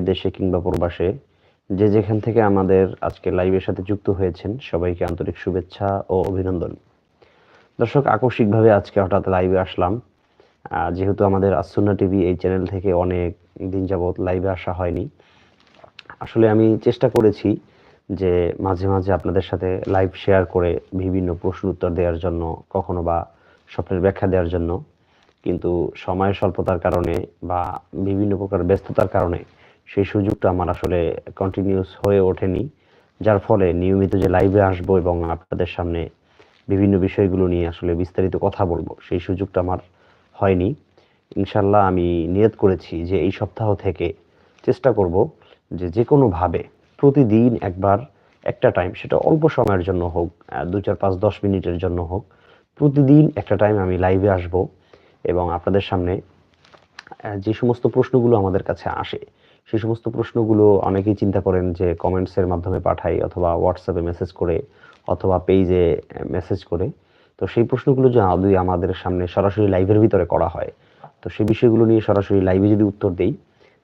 দেশে কিংবা প্রবাসে, যে যেখান থেকে আমাদের আজকে লাইভের সাথে যুক্ত হয়েছেন, সবাইকে আন্তরিক শুভেচ্ছা ও অভিনন্দন। দর্শক, আকস্মিকভাবে আজকে হঠাৎ লাইভে আসলাম। যেহেতু আমাদের আসুন্না টিভি এই চ্যানেল থেকে অনেক দিন যাবৎ লাইভে আসা হয়নি। আসলে আমি চেষ্টা করেছি যে মাঝে মাঝে আপনাদের সাথে লাইভ শেয়ার করে বিভিন্ন প্রশ্ন উত্তর দেওয়ার জন্য, কখনো বা স্বপ্নের ব্যাখ্যা দেওয়ার জন্য। কিন্তু সময় স্বল্পতার কারণে বা বিভিন্ন প্রকার ব্যস্ততার কারণে সেই সুযোগটা আমার আসলে কন্টিনিউস হয়ে ওঠেনি, যার ফলে নিয়মিত যে লাইভে আসব এবং আপনাদের সামনে বিভিন্ন বিষয়গুলো নিয়ে আসলে বিস্তারিত কথা বলব, সেই সুযোগটা আমার হয়নি। ইনশাল্লাহ আমি নিয়ত করেছি যে এই সপ্তাহ থেকে চেষ্টা করব যে যে কোনোভাবে প্রতিদিন একবার একটা টাইম সেটা অল্প সময়ের জন্য হোক দু চার পাঁচ দশ মিনিটের জন্য হোক, প্রতিদিন একটা টাইম আমি লাইভে আসব এবং আপনাদের সামনে যে সমস্ত প্রশ্নগুলো আমাদের কাছে আসে সেই সমস্ত প্রশ্নগুলো অনেকেই চিন্তা করেন যে কমেন্টসের মাধ্যমে পাঠাই অথবা হোয়াটসঅ্যাপে মেসেজ করে অথবা পেজে মেসেজ করে। তো সেই প্রশ্নগুলো যদি আমাদের সামনে সরাসরি লাইভের ভিতরে করা হয়, তো সেই বিষয়গুলো নিয়ে সরাসরি লাইভে যদি উত্তর দেই,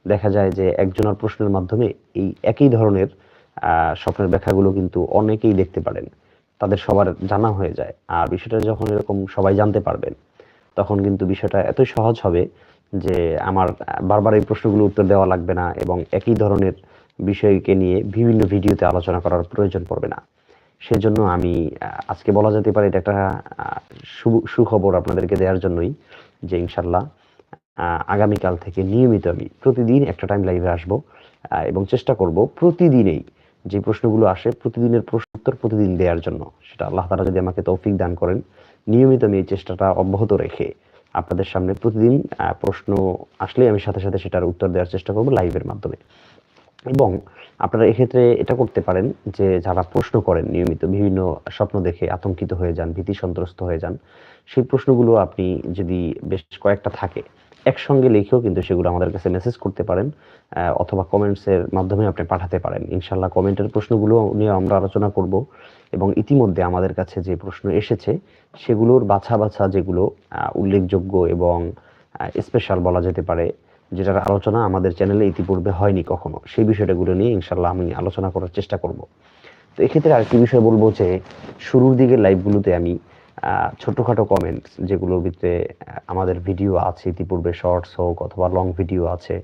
দেখা যায় যে একজনের প্রশ্নের মাধ্যমে এই একই ধরনের স্বপ্নের ব্যাখ্যাগুলো কিন্তু অনেকেই দেখতে পারেন। তাদের সবার জানা হয়ে যায়। আর বিষয়টা যখন এরকম সবাই জানতে পারবেন, তখন কিন্তু বিষয়টা এতই সহজ হবে যে আমার বারবার এই প্রশ্নগুলো উত্তর দেওয়া লাগবে না এবং একই ধরনের বিষয়কে নিয়ে বিভিন্ন ভিডিওতে আলোচনা করার প্রয়োজন পড়বে না। সেজন্য আমি আজকে বলা যেতে পারে এটা একটা সুখবর আপনাদেরকে দেওয়ার জন্যই যে ইনশাল্লাহ আগামীকাল থেকে নিয়মিত আমি প্রতিদিন একটা টাইম লাইভে আসব এবং চেষ্টা করব প্রতিদিনেই যে প্রশ্নগুলো আসে, প্রতিদিনের প্রশ্ন উত্তর প্রতিদিন দেওয়ার জন্য। সেটা আল্লাহ তারা যদি আমাকে তৌফিক দান করেন, নিয়মিত আমি এই চেষ্টাটা অব্যাহত রেখে আপনাদের সামনে প্রতিদিন প্রশ্ন আসলে আমি সাথে সাথে সেটার উত্তর দেওয়ার চেষ্টা করব লাইভের মাধ্যমে। এবং আপনারা এক্ষেত্রে এটা করতে পারেন যে, যারা প্রশ্ন করেন নিয়মিত, বিভিন্ন স্বপ্ন দেখে আতঙ্কিত হয়ে যান ভীতি সন্ত্রস্ত হয়ে যান, সেই প্রশ্নগুলো আপনি যদি বেশ কয়েকটা থাকে একসঙ্গে লিখেও কিন্তু সেগুলো আমাদের কাছে মেসেজ করতে পারেন অথবা কমেন্টসের মাধ্যমে আপনি পাঠাতে পারেন। ইনশাল্লাহ কমেন্টের প্রশ্নগুলো নিয়ে আমরা আলোচনা করব এবং ইতিমধ্যে আমাদের কাছে যে প্রশ্ন এসেছে, সেগুলোর বাছা বাছা যেগুলো উল্লেখযোগ্য এবং স্পেশাল বলা যেতে পারে, যেটার আলোচনা আমাদের চ্যানেলে ইতিপূর্বে হয়নি কখনো, সেই বিষয়টাগুলো নিয়ে ইনশাল্লাহ আমি আলোচনা করার চেষ্টা করব। তো এক্ষেত্রে আরেকটি বিষয় বলব যে, শুরুর দিকের লাইভগুলোতে আমি ছোটখাটো কমেন্টস যেগুলোর ভিতরে আমাদের ভিডিও আছে, ইতিপূর্বে শর্টস হোক অথবা লং ভিডিও আছে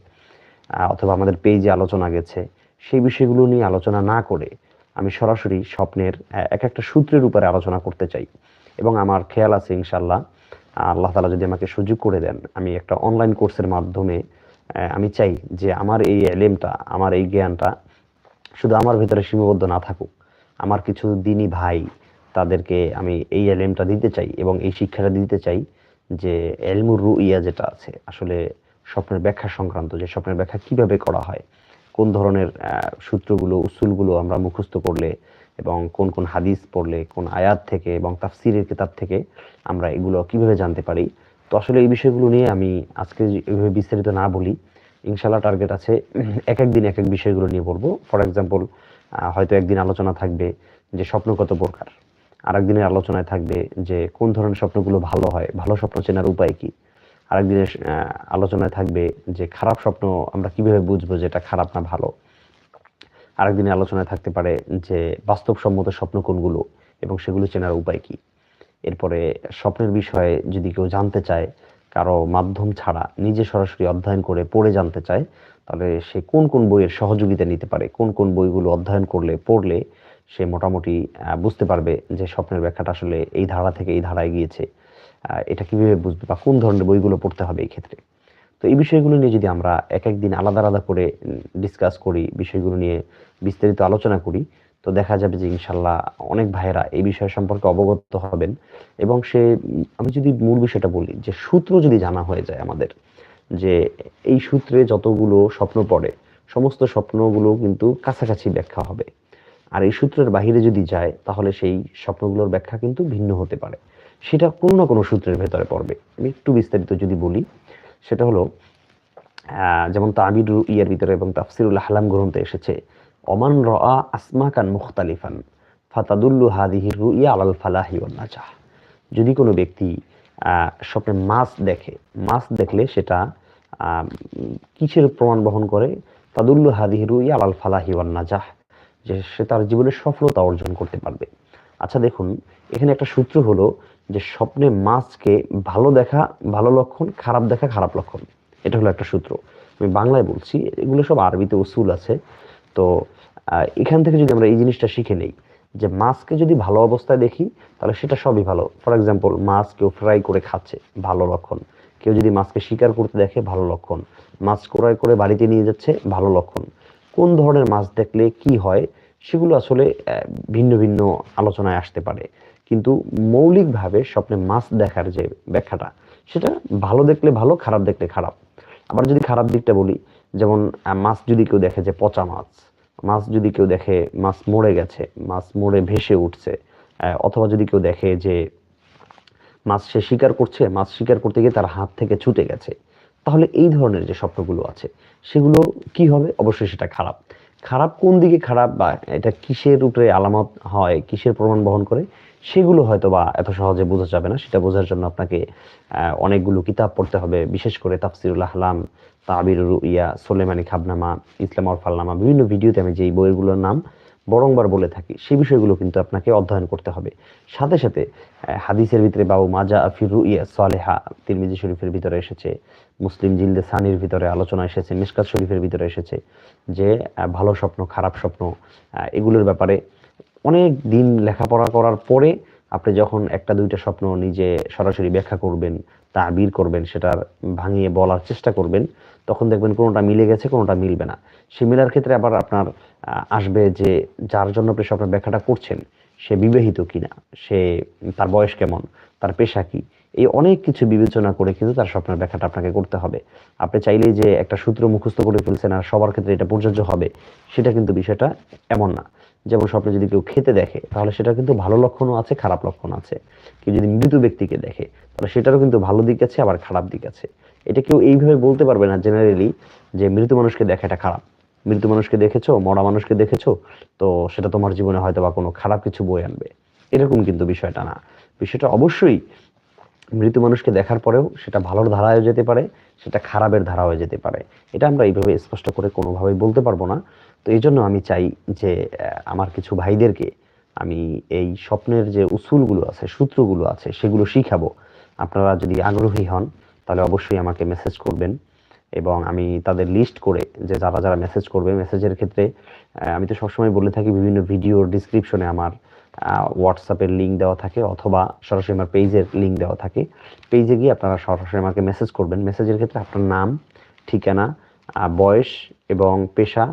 অথবা আমাদের পেজে আলোচনা গেছে, সেই বিষয়গুলো নিয়ে আলোচনা না করে আমি সরাসরি স্বপ্নের এক একটা সূত্রের উপরে আলোচনা করতে চাই। এবং আমার খেয়াল আছে ইনশাল্লাহ আল্লাহ তালা যদি আমাকে সুযোগ করে দেন, আমি একটা অনলাইন কোর্সের মাধ্যমে আমি চাই যে আমার এই এলেমটা, আমার এই জ্ঞানটা শুধু আমার ভিতরে সীমাবদ্ধ না থাকুক। আমার কিছু দিনী ভাই তাদেরকে আমি এই এলেমটা দিতে চাই এবং এই শিক্ষাটা দিতে চাই যে এলমুর রু ইয়া যেটা আছে, আসলে স্বপ্নের ব্যাখ্যা সংক্রান্ত, যে স্বপ্নের ব্যাখ্যা কীভাবে করা হয়, কোন ধরনের সূত্রগুলো, উসুলগুলো আমরা মুখস্থ করলে এবং কোন কোন হাদিস পড়লে, কোন আয়াত থেকে এবং তাফসিরের কিতাব থেকে আমরা এগুলো কীভাবে জানতে পারি। তো আসলে এই বিষয়গুলো নিয়ে আমি আজকে এইভাবে বিস্তারিত না বলি ইনশাল্লাহ টার্গেট আছে, এক এক দিন এক এক বিষয়গুলো নিয়ে বলব। ফর এক্সাম্পল হয়তো একদিন আলোচনা থাকবে যে স্বপ্ন কত প্রকার। আর একদিনের আলোচনায় থাকবে যে কোন ধরনের স্বপ্নগুলো ভালো হয়, ভালো স্বপ্ন চেনার উপায় কি? আরেকদিনের আলোচনায় থাকবে যে খারাপ স্বপ্ন আমরা কীভাবে বুঝব যে এটা খারাপ না ভালো? আরেকদিনের আলোচনায় থাকতে পারে যে বাস্তবসম্মত স্বপ্ন কোনগুলো এবং সেগুলো চেনার উপায় কি? এরপরে স্বপ্নের বিষয়ে যদি কেউ জানতে চায়, কারও মাধ্যম ছাড়া নিজে সরাসরি অধ্যয়ন করে পড়ে জানতে চায়, তাহলে সে কোন কোন বইয়ের সহযোগিতা নিতে পারে? কোন কোন বইগুলো অধ্যয়ন করলে, পড়লে সে মোটামুটি বুঝতে পারবে যে স্বপ্নের ব্যাখ্যাটা আসলে এই ধারা থেকে এই ধারায় গিয়েছে। এটা কীভাবে বুঝবে বা কোন ধরনের বইগুলো পড়তে হবে এই ক্ষেত্রে? তো এই বিষয়গুলো নিয়ে যদি আমরা এক এক দিন আলাদা আলাদা করে ডিসকাস করি, বিষয়গুলো নিয়ে বিস্তারিত আলোচনা করি, তো দেখা যাবে যে ইনশাল্লাহ অনেক ভাইয়েরা এই বিষয় সম্পর্কে অবগত হবেন এবং সে আমি যদি মূল বিষয়টা বলি, যে সূত্র যদি জানা হয়ে যায় আমাদের, যে এই সূত্রে যতগুলো স্বপ্ন পড়ে, সমস্ত স্বপ্নগুলো কিন্তু কাছাকাছি ব্যাখ্যা হবে। আর এই সূত্রের বাহিরে যদি যায়, তাহলে সেই স্বপ্নগুলোর ব্যাখ্যা কিন্তু ভিন্ন হতে পারে। সেটা কোনো না কোনো সূত্রের ভেতরে পড়বে। আমি একটু বিস্তারিত যদি বলি, সেটা হলো যেমন তাবির ইয়ার ভিতরে এবং তাফসিরুল হালাম গ্রন্থে এসেছে অমান রা আসমাকান মুখতালিফান, ফাতাদুল্লু হাদিহির রুইয়া আলাল ফালাহি নাজাহ। যদি কোনো ব্যক্তি স্বপ্নে মাছ দেখে, মাছ দেখলে সেটা কিসের প্রমাণ বহন করে? তাদুল্লু হাদিহি রুইয়া আলাল ফালাহি নাজাহ। যে সে তার জীবনে সফলতা অর্জন করতে পারবে। আচ্ছা দেখুন, এখানে একটা সূত্র হলো যে স্বপ্নে মাছকে ভালো দেখা, ভালো লক্ষণ, খারাপ দেখা, খারাপ লক্ষণ। এটা হলো একটা সূত্র। আমি বাংলায় বলছি, এগুলো সব আরবিতে উসুল আছে। তো এখান থেকে যদি আমরা এই জিনিসটা শিখে নেই, যে মাছকে যদি ভালো অবস্থায় দেখি, তাহলে সেটা সবই ভালো। ফর এক্সাম্পল, মাছ কেউ ফ্রাই করে খাচ্ছে, ভালো লক্ষণ। কেউ যদি মাছকে শিকার করতে দেখে, ভালো লক্ষণ। মাছ ক্রয় করে বাড়িতে নিয়ে যাচ্ছে, ভালো লক্ষণ। কোন ধরনের মাছ দেখলে কি হয়, সেগুলো আসলে ভিন্ন ভিন্ন আলোচনায় আসতে পারে। কিন্তু মৌলিকভাবে স্বপ্নে মাছ দেখার যে ব্যাখ্যাটা, সেটা ভালো দেখলে ভালো, খারাপ দেখলে খারাপ। আবার যদি খারাপ দিকটা বলি, যেমন মাছ যদি কেউ দেখে যে পচা মাছ মাছ যদি কেউ দেখে মাছ মরে গেছে, মাছ মরে ভেসে উঠছে অথবা যদি কেউ দেখে যে মাছ সে শিকার করছে, মাছ শিকার করতে গিয়ে তার হাত থেকে ছুটে গেছে তাহলে এই ধরনের যে স্বপ্নগুলো আছে, সেগুলো কি হবে? অবশ্যই সেটা খারাপ। খারাপ কোন দিকে খারাপ বা এটা কিসের উপরে আলামত হয়, কিসের প্রমাণ বহন করে, সেগুলো হয়তো বা এত সহজে বোঝা যাবে না। সেটা বোঝার জন্য আপনাকে অনেকগুলো কিতাব পড়তে হবে, বিশেষ করে তাফসিরুল আহলাম তাবির ইয়া সোলেমানি খাবনামা, ইসলাম আর ফালনামা বিভিন্ন ভিডিওতে আমি যেই বইগুলোর নাম বরংবার বলে থাকি, সেই বিষয়গুলো কিন্তু আপনাকে অধ্যয়ন করতে হবে। সাথে সাথে হাদিসের ভিতরে বাবু মাজা আফির ইয়া সালেহা, তিরমিজি শরীফের ভিতরে এসেছে, মুসলিম জিলদে সানির ভিতরে আলোচনা এসেছে, মিসকাত শরীফের ভিতরে এসেছে যে ভালো স্বপ্ন, খারাপ স্বপ্ন এগুলোর ব্যাপারে অনেক দিন লেখাপড়া করার পরে আপনি যখন একটা দুইটা স্বপ্ন নিজে সরাসরি ব্যাখ্যা করবেন, তাবির করবেন, সেটার ভাঙিয়ে বলার চেষ্টা করবেন, তখন দেখবেন কোনোটা মিলে গেছে, কোনোটা মিলবে না। সে মিলার ক্ষেত্রে আবার আপনার আসবে যে যার জন্য আপনি স্বপ্নের ব্যাখ্যাটা করছেন, সে বিবাহিত কিনা, সে তার বয়স কেমন, তার পেশা কি, এই অনেক কিছু বিবেচনা করে কিন্তু তার স্বপ্নের ব্যাখ্যাটা আপনাকে করতে হবে। আপনি চাইলেই যে একটা সূত্র মুখস্থ করে ফেলছেন আর সবার ক্ষেত্রে এটা প্রযোজ্য হবে, সেটা কিন্তু বিষয়টা এমন না। যেমন স্বপ্নে যদি কেউ খেতে দেখে, তাহলে সেটা কিন্তু ভালো লক্ষণও আছে, খারাপ লক্ষণ আছে। কেউ যদি মৃত ব্যক্তিকে দেখে, তাহলে সেটারও কিন্তু ভালো দিক আছে, আবার খারাপ দিক আছে। এটা কেউ এইভাবে বলতে পারবে না জেনারেলি যে মৃত মানুষকে দেখা এটা খারাপ। মৃত মানুষকে দেখেছ, মরা মানুষকে দেখেছ, তো সেটা তোমার জীবনে হয়তো বা কোনো খারাপ কিছু বই আনবে। এরকম কিন্তু বিষয়টা না। বিষয়টা অবশ্যই মৃত মানুষকে দেখার পরেও সেটা ভালোর ধারায় যেতে পারে, সেটা খারাপের ধারা হয়ে যেতে পারে। এটা আমরা এইভাবে স্পষ্ট করে কোনোভাবেই বলতে পারব না। তো এই জন্য আমি চাই যে আমার কিছু ভাইদেরকে আমি এই স্বপ্নের যে উসুলগুলো আছে, সূত্রগুলো আছে, সেগুলো শিখাবো। আপনারা যদি আগ্রহী হন, তাহলে অবশ্যই আমাকে মেসেজ করবেন এবং আমি তাদের লিস্ট করে যে যারা যারা মেসেজ করবে মেসেজের ক্ষেত্রে আমি তো সবসময় বলে থাকি বিভিন্ন ভিডিওর ডিসক্রিপশনে আমার হোয়াটসঅ্যাপের লিঙ্ক দেওয়া থাকে অথবা সরাসরি আমার পেজের লিঙ্ক দেওয়া থাকে। পেজে গিয়ে আপনারা সরাসরি আমাকে মেসেজ করবেন। মেসেজের ক্ষেত্রে আপনার নাম, ঠিকানা বয়স এবং পেশা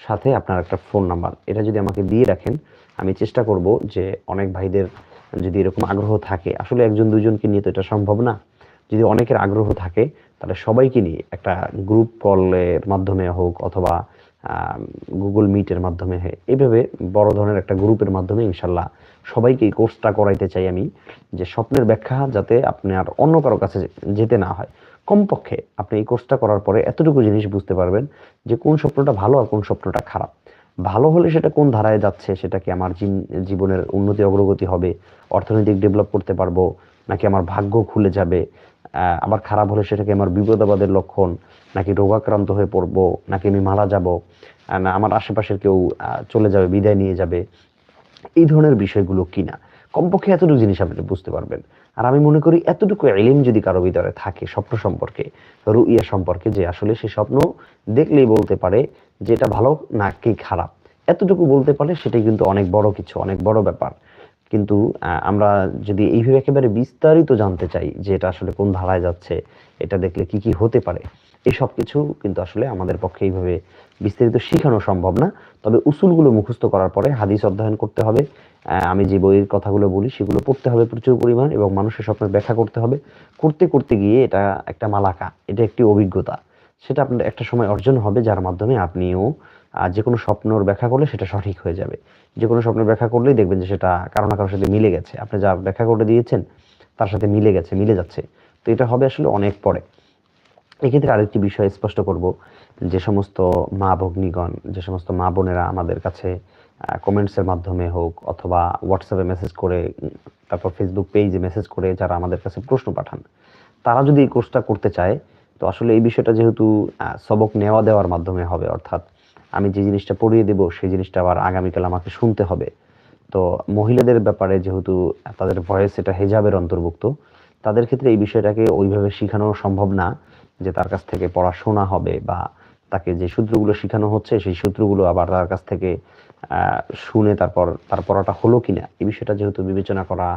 সাথে আপনার একটা ফোন নাম্বার এটা যদি আমাকে দিয়ে রাখেন, আমি চেষ্টা করব যে অনেক ভাইদের যদি এরকম আগ্রহ থাকে, আসলে একজন দুজনকে নিয়ে তো এটা সম্ভব না। যদি অনেকের আগ্রহ থাকে, তাহলে সবাইকে নিয়ে একটা গ্রুপ কলের মাধ্যমে হোক অথবা গুগল মিটের মাধ্যমে এইভাবে বড় ধরনের একটা গ্রুপের মাধ্যমে ইনশাল্লাহ সবাইকে এই কোর্সটা করাইতে চাই আমি, যে স্বপ্নের ব্যাখ্যা যাতে আপনার অন্য কারও কাছে যেতে না হয়। কমপক্ষে আপনি এই কোর্সটা করার পরে এতটুকু জিনিস বুঝতে পারবেন যে কোন স্বপ্নটা ভালো আর কোন স্বপ্নটা খারাপ। ভালো হলে সেটা কোন ধারায় যাচ্ছে, সেটা কি আমার জীবনের উন্নতি, অগ্রগতি হবে, অর্থনৈতিক ডেভেলপ করতে পারব নাকি আমার ভাগ্য খুলে যাবে আবার খারাপ হলে সেটাকে আমার বিপদাবাদের লক্ষণ, নাকি রোগাক্রান্ত হয়ে পড়ব, নাকি আমি মারা যাব না, আমার আশেপাশের কেউ চলে যাবে, বিদায় নিয়ে যাবে, এই ধরনের বিষয়গুলো কিনা? কমপক্ষে এতটুকু জিনিস আপনি বুঝতে পারবেন। আর আমি মনে করি এতটুকু এলিম যদি কারও ভিতরে থাকে স্বপ্ন সম্পর্কে, রুইয়া সম্পর্কে, যে আসলে সে স্বপ্ন দেখলেই বলতে পারে যে এটা ভালো না কি খারাপ। এতটুকু বলতে পারে সেটাই কিন্তু অনেক বড় কিছু, অনেক বড় ব্যাপার। কিন্তু আমরা যদি এইভাবে একেবারে বিস্তারিত জানতে চাই যে এটা আসলে কোন ধারায় যাচ্ছে, এটা দেখলে কি কি হতে পারে, এসব কিছু কিন্তু আসলে আমাদের পক্ষে এইভাবে বিস্তারিত শেখানো সম্ভব না। তবে উসুলগুলো মুখস্থ করার পরে হাদিস অধ্যয়ন করতে হবে। আমি যে বইয়ের কথাগুলো বলি, সেগুলো পড়তে হবে প্রচুর পরিমাণ এবং মানুষের স্বপ্নের ব্যাখ্যা করতে হবে। করতে করতে গিয়ে এটা একটা মালাকা, এটা একটি অভিজ্ঞতা। সেটা আপনার একটা সময় অর্জন হবে, যার মাধ্যমে আপনিও যে কোনো স্বপ্নর ব্যাখ্যা করলে সেটা সঠিক হয়ে যাবে। যে কোনো স্বপ্নের ব্যাখ্যা করলেই দেখবেন যে সেটা কারও না কারোর সাথে মিলে গেছে। আপনি যা ব্যাখ্যা করে দিয়েছেন, তার সাথে মিলে গেছে, মিলে যাচ্ছে। তো এটা হবে আসলে অনেক পরে। এক্ষেত্রে আরেকটি বিষয় স্পষ্ট করব। যে সমস্ত মা ভগ্নীগণ যে সমস্ত মা বোনেরা আমাদের কাছে কমেন্টসের মাধ্যমে হোক অথবা হোয়াটসঅ্যাপে মেসেজ করে, তারপর ফেসবুক পেজে মেসেজ করে যারা আমাদের কাছে প্রশ্ন পাঠান, তারা যদি এই কোর্সটা করতে চায়, তো আসলে এই বিষয়টা যেহেতু সবক নেওয়া দেওয়ার মাধ্যমে হবে, অর্থাৎ আমি যে জিনিসটা পড়িয়ে দেব, সেই জিনিসটা আবার আগামীকাল আমাকে শুনতে হবে। তো মহিলাদের ব্যাপারে যেহেতু তাদের ভয়েস এটা হেজাবের অন্তর্ভুক্ত, তাদের ক্ষেত্রে এই বিষয়টাকে ওইভাবে শেখানো সম্ভব না যে তার কাছ থেকে পড়াশোনা হবে বা তাকে যে সূত্রগুলো শেখানো হচ্ছে, সেই সূত্রগুলো আবার তার কাছ থেকে শুনে তারপর, তার পড়াটা হলো কিনা, এই বিষয়টা যেহেতু বিবেচনা করা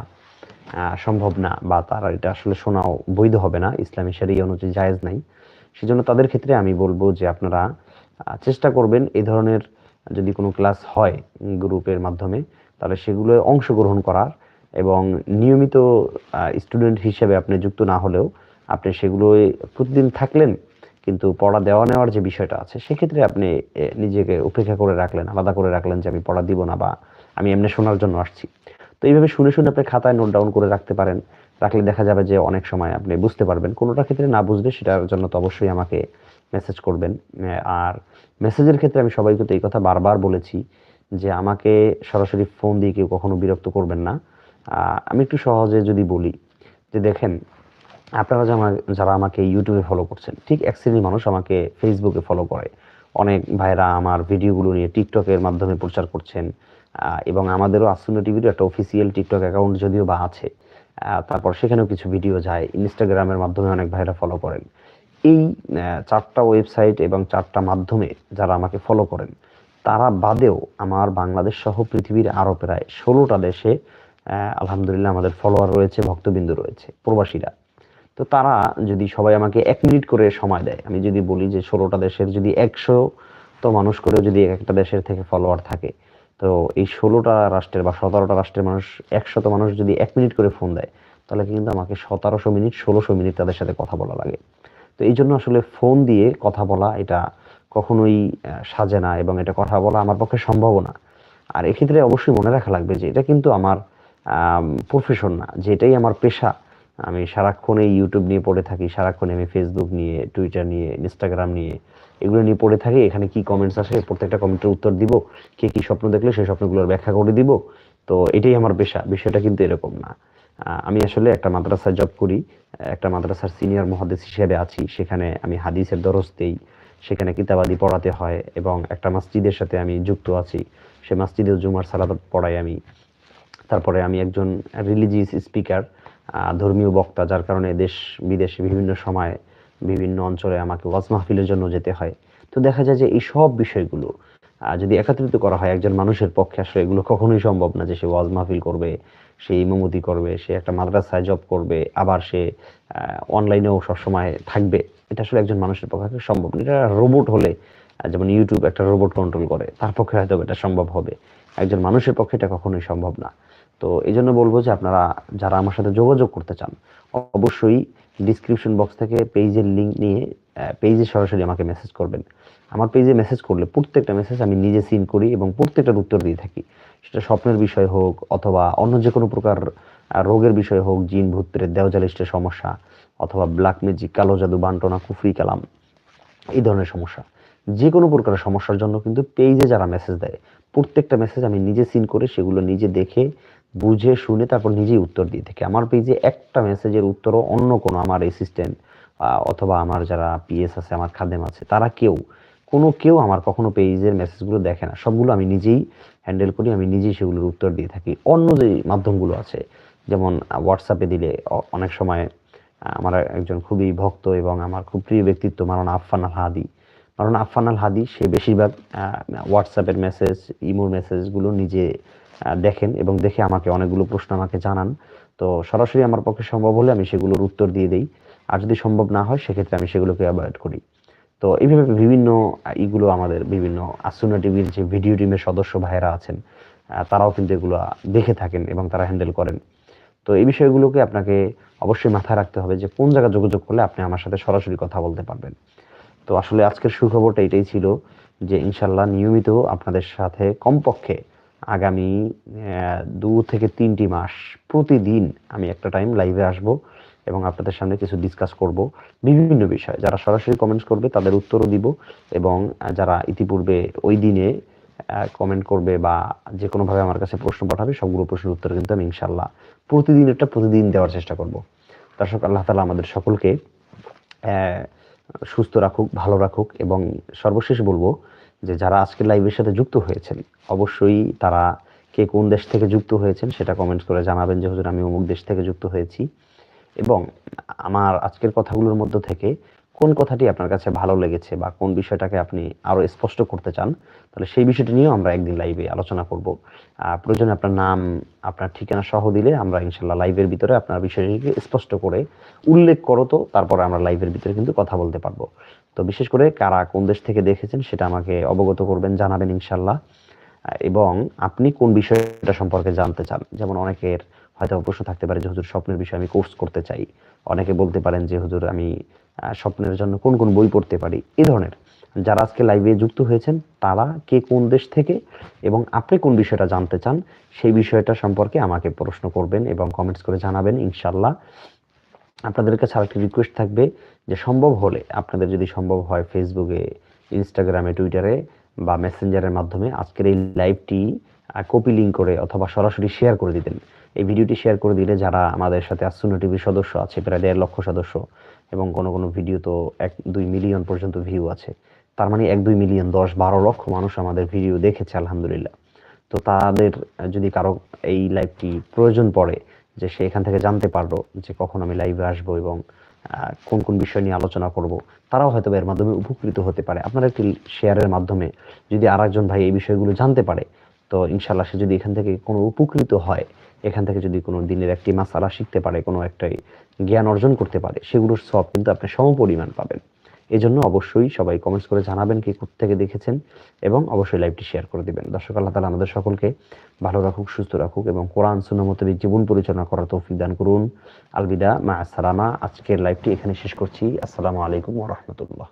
সম্ভব না বা তার এটা আসলে শোনাও বৈধ হবে না, ইসলামী শরীয় অনুযায়ী জায়েজ নাই, সেজন্য তাদের ক্ষেত্রে আমি বলব যে আপনারা চেষ্টা করবেন এই ধরনের যদি কোনো ক্লাস হয় গ্রুপের মাধ্যমে, তাহলে সেগুলো অংশগ্রহণ করার এবং নিয়মিত স্টুডেন্ট হিসেবে আপনি যুক্ত না হলেও আপনি সেগুলোয় প্রতিদিন থাকলেন কিন্তু পড়া দেওয়া নেওয়ার যে বিষয়টা আছে, সেক্ষেত্রে আপনি নিজেকে উপেক্ষা করে রাখলেন, আলাদা করে রাখলেন যে আমি পড়া দিব না বা আমি এমনি শোনার জন্য আসছি। তো এইভাবে শুনে শুনে আপনি খাতায় নোট ডাউন করে রাখতে পারেন। রাখলে দেখা যাবে যে অনেক সময় আপনি বুঝতে পারবেন। কোনোটা ক্ষেত্রে না বুঝলে সেটার জন্য তো অবশ্যই আমাকে মেসেজ করবেন। আর মেসেজের ক্ষেত্রে আমি সবাইকে তো এই কথা বারবার বলেছি যে আমাকে সরাসরি ফোন দিয়ে কেউ কখনো বিরক্ত করবেন না। আমি একটু সহজে যদি বলি যে দেখেন আপনারা যারা আমাকে ইউটিউবে ফলো করছেন, ঠিক এক শ্রেণির মানুষ আমাকে ফেসবুকে ফলো করে। অনেক ভাইরা আমার ভিডিওগুলো নিয়ে টিকটকের মাধ্যমে প্রচার করছেন এবং আমাদেরও আসুনা টিভির একটা অফিসিয়াল টিকটক অ্যাকাউন্ট যদিও বা আছে তারপর সেখানেও কিছু ভিডিও যায় ইনস্টাগ্রামের মাধ্যমে অনেক ভাইরা ফলো করেন। এই চারটা ওয়েবসাইট এবং চারটা মাধ্যমে যারা আমাকে ফলো করেন, তারা বাদেও আমার বাংলাদেশ সহ পৃথিবীর আরও প্রায় ষোলোটা দেশে আলহামদুলিল্লাহ আমাদের ফলোয়ার রয়েছে, ভক্তবিন্দু রয়েছে, প্রবাসীরা। তো তারা যদি সবাই আমাকে এক মিনিট করে সময় দেয়, আমি যদি বলি যে ষোলোটা দেশের যদি একশো তো মানুষ করেও যদি এক একটা দেশের থেকে ফলোয়ার থাকে, তো এই ষোলোটা রাষ্ট্রের বা সতেরোটা রাষ্ট্রের মানুষ একশত মানুষ যদি এক মিনিট করে ফোন দেয়, তাহলে কিন্তু আমাকে সতেরোশো মিনিট, ষোলোশো মিনিট তাদের সাথে কথা বলা লাগে। তো এই জন্য আসলে ফোন দিয়ে কথা বলা এটা কখনোই সাজে না এবং এটা কথা বলা আমার পক্ষে সম্ভব না। আর এক্ষেত্রে অবশ্যই মনে রাখা লাগবে যে এটা কিন্তু আমার প্রফেশন না যে এটাই আমার পেশা আমি সারাক্ষণ ইউটিউব নিয়ে পড়ে থাকি, সারাক্ষণ আমি ফেসবুক নিয়ে টুইটার নিয়ে ইনস্টাগ্রাম নিয়ে, এগুলো নিয়ে পড়ে থাকি। এখানে কি কমেন্টস আসে? প্রত্যেকটা কমেন্টের উত্তর দিব। কে কি স্বপ্ন দেখলে, সেই স্বপ্নগুলোর ব্যাখ্যা করে দিব। তো এটাই আমার পেশা। বিষয়টা কিন্তু এরকম না। আমি আসলে একটা মাদ্রাসায় জব করি, একটা মাদ্রাসার সিনিয়র মহাদেশ হিসেবে আছি। সেখানে আমি হাদিসের দরস দেই, সেখানে কিতাবাদি পড়াতে হয় এবং একটা মসজিদের সাথে আমি যুক্ত আছি। সে মসজিদেও জুমার সালাদ পড়াই আমি। তারপরে আমি একজন রিলিজিয়াস স্পিকার ধর্মীয় বক্তা, যার কারণে দেশ বিদেশে বিভিন্ন সময় বিভিন্ন অঞ্চলে আমাকে ওয়াজ মাহফিলের জন্য যেতে হয়। তো দেখা যায় যে এই সব বিষয়গুলো যদি একত্রিত করা হয় একজন মানুষের পক্ষে, আসলে এগুলো কখনোই সম্ভব না যে সে ওয়াজ মাহফিল করবে, সে ইমামতি করবে, সে একটা মাদ্রাসায় জব করবে, আবার সে অনলাইনেও সবসময় থাকবে। এটা আসলে একজন মানুষের পক্ষে সম্ভব না। এটা রোবট হলে যেমন ইউটিউব একটা রোবট কন্ট্রোল করে, তার পক্ষে হয়তো এটা সম্ভব হবে। একজন মানুষের পক্ষে এটা কখনোই সম্ভব না। তো এই জন্য বলব যে আপনারা যারা আমার সাথে যোগাযোগ করতে চান, অবশ্যই ডিসক্রিপশন বক্স থেকে পেজের লিঙ্ক নিয়ে পেজে সরাসরি আমাকে মেসেজ করবেন। আমার পেজে মেসেজ করলে প্রত্যেকটা মেসেজ আমি নিজে সিন করি এবং প্রত্যেকটার উত্তর দিয়ে থাকি। সেটা স্বপ্নের বিষয় হোক অথবা অন্য যে কোনো প্রকার রোগের বিষয় হোক, জিন ভূত প্রেত দেওজালিস্টের সমস্যা অথবা ব্ল্যাক ম্যাজিক কালো জাদু, বান্টনা, কুফরি, কালাম, এই ধরনের সমস্যা। যে কোনো প্রকারের সমস্যার জন্য কিন্তু পেজে যারা মেসেজ দেয়, প্রত্যেকটা মেসেজ আমি নিজে সিন করে সেগুলো নিজে দেখে বুঝে, শুনে তারপর নিজেই উত্তর দিয়ে থাকে। আমার পেজে একটা মেসেজের উত্তরও অন্য কোনো আমার অ্যাসিস্ট্যান্ট অথবা আমার যারা পিএস আছে, আমার খাদেম আছে, তারা কেউ, কোনো কেউ আমার কখনো পেজের মেসেজগুলো দেখে না। সবগুলো আমি নিজেই হ্যান্ডেল করি, আমি নিজেই সেগুলোর উত্তর দিয়ে থাকি। অন্য যে মাধ্যমগুলো আছে, যেমন হোয়াটসঅ্যাপে দিলে অনেক সময় আমার একজন খুবই ভক্ত এবং আমার খুব প্রিয় ব্যক্তিত্ব মারানা আফফান আল হাদি মারানা আফফান আল হাদি সে বেশিরভাগ হোয়াটসঅ্যাপের মেসেজ ইমোর মেসেজগুলো নিজে দেখেন এবং দেখে আমাকে অনেকগুলো প্রশ্ন আমাকে জানান। তো সরাসরি আমার পক্ষে সম্ভব হলে আমি সেগুলোর উত্তর দিয়ে দিই। আর যদি সম্ভব না হয়, সেক্ষেত্রে আমি সেগুলোকে অ্যাভয়েড করি। তো এইভাবে বিভিন্ন ইগুলো আমাদের বিভিন্ন আসুনা টিভির যে ভিডিও টিমের সদস্য ভাইয়েরা আছেন তারাও কিন্তু এগুলো দেখে থাকেন এবং তারা হ্যান্ডেল করেন। তো এই বিষয়গুলোকে আপনাকে অবশ্যই মাথায় রাখতে হবে যে কোন জায়গায় যোগাযোগ করলে আপনি আমার সাথে সরাসরি কথা বলতে পারবেন। তো আসলে আজকের সুখবরটা এটাই ছিল যে ইনশাল্লাহ নিয়মিত আপনাদের সাথে কমপক্ষে আগামী দু থেকে তিনটি মাস প্রতিদিন আমি একটা টাইম লাইভে আসব এবং আপনাদের সামনে কিছু ডিসকাস করব বিভিন্ন বিষয়। যারা সরাসরি কমেন্টস করবে তাদের উত্তরও দিব এবং যারা ইতিপূর্বে ওই দিনে কমেন্ট করবে বা যে কোনোভাবে আমার কাছে প্রশ্ন পাঠাবে, সবগুলো প্রশ্নের উত্তর কিন্তু আমি ইনশাল্লাহ প্রতিদিন একটা প্রতিদিন দেওয়ার চেষ্টা করব। দর্শক, আল্লাহ তালা আমাদের সকলকে সুস্থ রাখুক, ভালো রাখুক এবং সর্বশেষ বলব যে যারা আজকে লাইভের সাথে যুক্ত হয়েছেন, অবশ্যই তারা কে কোন দেশ থেকে যুক্ত হয়েছেন সেটা কমেন্ট করে জানাবেন যে, হুজুর, আমি অমুক দেশ থেকে যুক্ত হয়েছি। এবং আমার আজকের কথাগুলোর মধ্য থেকে কোন কথাটি আপনার কাছে ভালো লেগেছে বা কোন বিষয়টাকে আপনি আরও স্পষ্ট করতে চান, তাহলে সেই বিষয়টি নিয়েও আমরা একদিন লাইভে আলোচনা করব। প্রয়োজনে আপনার নাম, আপনার ঠিকানা সহ দিলে আমরা ইনশাল্লাহ লাইভের ভিতরে আপনার বিষয়টিকে স্পষ্ট করে উল্লেখ করো তো, তারপরে আমরা লাইভের ভিতরে কিন্তু কথা বলতে পারব। তো বিশেষ করে কারা কোন দেশ থেকে দেখেছেন সেটা আমাকে অবগত করবেন, জানাবেন ইনশাল্লাহ এবং আপনি কোন বিষয়টা সম্পর্কে জানতে চান, যেমন অনেকের হয়তো প্রশ্ন থাকতে পারে যে, হুজুর, স্বপ্নের বিষয়ে আমি কোর্স করতে চাই। অনেকে বলতে পারেন যে, হুজুর, আমি স্বপ্নের জন্য কোন কোন বই পড়তে পারি? এই ধরনের। যারা আজকে লাইভে যুক্ত হয়েছেন, তারা কে কোন দেশ থেকে এবং আপনি কোন বিষয়টা জানতে চান, সেই বিষয়টা সম্পর্কে আমাকে প্রশ্ন করবেন এবং কমেন্টস করে জানাবেন ইনশাল্লাহ আপনাদের কাছে আরেকটি রিকোয়েস্ট থাকবে যে, সম্ভব হলে আপনাদের যদি সম্ভব হয় ফেসবুকে ইনস্টাগ্রামে টুইটারে বা মেসেঞ্জারের মাধ্যমে আজকের এই লাইভটি কপি লিঙ্ক করে অথবা সরাসরি শেয়ার করে দিতেন। এই ভিডিওটি শেয়ার করে দিলে যারা আমাদের সাথে আসুন টিভির সদস্য আছে, প্রায় দেড় লক্ষ সদস্য, এবং কোনো কোনো ভিডিও তো এক দুই মিলিয়ন পর্যন্ত ভিউ আছে, তার মানে এক দুই মিলিয়ন দশ, বারো লক্ষ মানুষ আমাদের ভিডিও দেখেছে, আলহামদুলিল্লাহ। তো তাদের যদি কারও এই লাইভটি প্রয়োজন পড়ে, যে সে এখান থেকে জানতে পারল যে কখন আমি লাইভে আসব এবং কোন কোন বিষয় নিয়ে আলোচনা করব, তারাও হয়তো এর মাধ্যমে উপকৃত হতে পারে। আপনার একটি শেয়ারের মাধ্যমে যদি আরেকজন ভাই এই বিষয়গুলো জানতে পারে তো ইনশাল্লাহ সে যদি এখান থেকে কোনো উপকৃত হয়, এখান থেকে যদি কোনো দিনের একটি মাসালা শিখতে পারে, কোনো একটা জ্ঞান অর্জন করতে পারে, সেগুলোর সব কিন্তু আপনি সমপরিমাণ পাবেন। এই জন্য অবশ্যই সবাই কমেন্টস করে জানাবেন কি থেকে দেখেছেন এবং অবশ্যই লাইভটি শেয়ার করে দিবেন। দর্শক আল্লাহ তালা আমাদের সকলকে ভালো রাখুক, সুস্থ রাখুক এবং কোরআন, সুন্নাহ জীবন পরিচালনা করার তৌফিক দান করুন। আলবিদা, মা আসসালামা আজকের লাইভটি এখানে শেষ করছি। আসসালামু আলাইকুম রাহমাতুল্লাহ।